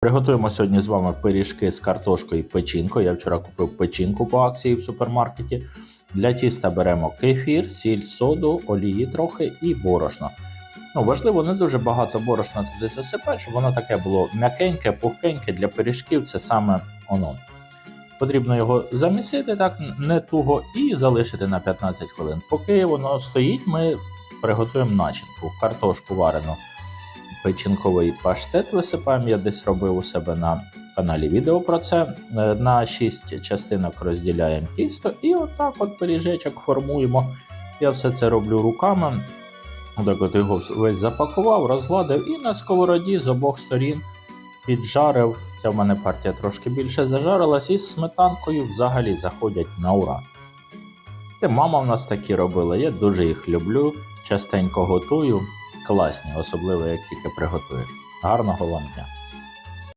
Приготуємо сьогодні з вами пиріжки з картошкою і печінкою. Я вчора купив печінку по акції в супермаркеті. Для тіста беремо кефір, сіль, соду, олії трохи і борошно. Ну, важливо, не дуже багато борошна туди засипати, щоб воно таке було м'якеньке, пухкеньке для пиріжків. Це саме воно. Потрібно його замісити так не туго і залишити на 15 хвилин. Поки воно стоїть, ми приготуємо начинку. Картошку варену печінковий паштет висипаємо. Я десь робив у себе на каналі відео про це. Е, На 6 частинок розділяємо тісто і отак от пиріжечок формуємо. Я все це роблю руками. Так от його весь запакував, розгладив і на сковороді з обох сторін піджарив. Ця в мене партія трошки більше зажарилась, і з сметанкою взагалі заходять на ура. Це мама в нас такі робила, я дуже їх люблю. Частенько готую. Класні, особливо як тільки приготуєш. Гарного вам дня!